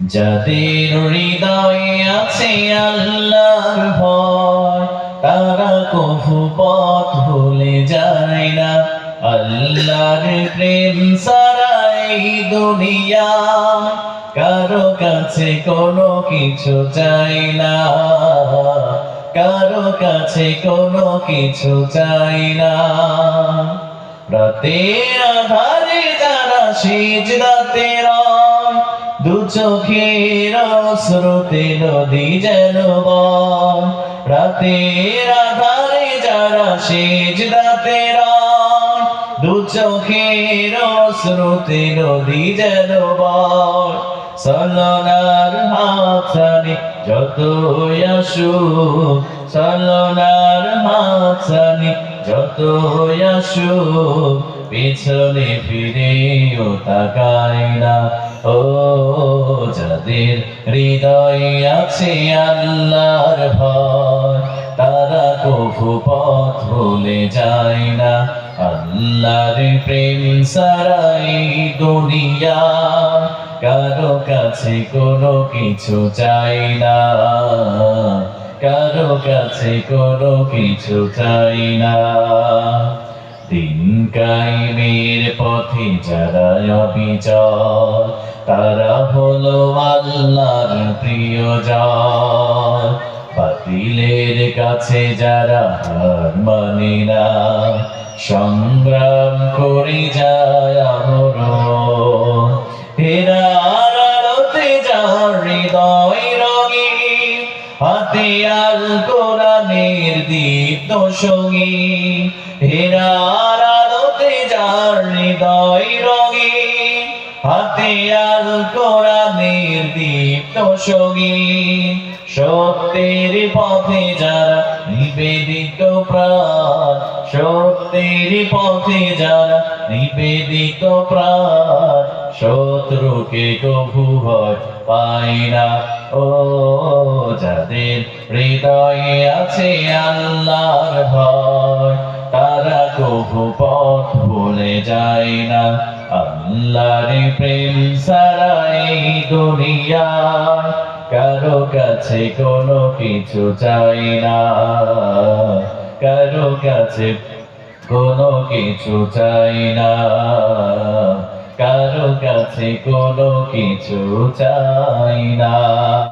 যাদের হৃদয়ে আছে আল্লাহর ভয়, তারা কভু পথ ভুলে যায় না। আল্লাহর প্রেম সারা এই দুনিয়া কারও কাছে কোনো কিছু চাই না। কারও কাছে কোনো কিছু চাই না। রাতের আধারে যারা সিজদাতে রয় দু চোখের স্রোতে নদী যেন রাতের আধারে যারা সিজদাতে রয় দু চোখের স্রোতে নদী যেন সলনার হাতছানি যত আসু সলনার হাতছানি যত আসু পিছনে ফিরেও তাকায় না। ও যাদের হৃদয়ে আছে আল্লাহর ভয়, তারা কভু পথ ভুলে যায় না। আল্লাহর প্রেম সারাই দুনিয়া, কারও কাছে কোনো কিছু চাই না। কারও কাছে কোনো কিছু চাই না। কাইমের পথে যারা অবিচল। তারা হলো আল্লাহর প্রিয় জন বাতিলের কাছে যারা হার মানে না, সংগ্রাম করে যায় আমর হেরার আলোতে যার হৃদয় রঙে হাতে আল কোরআনের দীপ্ত সঙ্গী। হেরার আলোতে হৃদয় রঙে, হাতে আল কোরআনের দীপ্ত সঙ্গী। সত্যের পথে যারা নিবেদিত প্রাণ, সত্যের পথে যারা নিবেদিত প্রাণ, শত্রুকে কভু ভয় পায় না। ও যাদের হৃদয়ে আছে আল্লাহর ভয় পথ ভুলে যায় না। আল্লাহর প্রেম সারা এই কারও কাছে কোনো কিছু চাই না। কারও কাছে কোনো কিছু চাই না। কারও কাছে কোনো কিছু চাই না।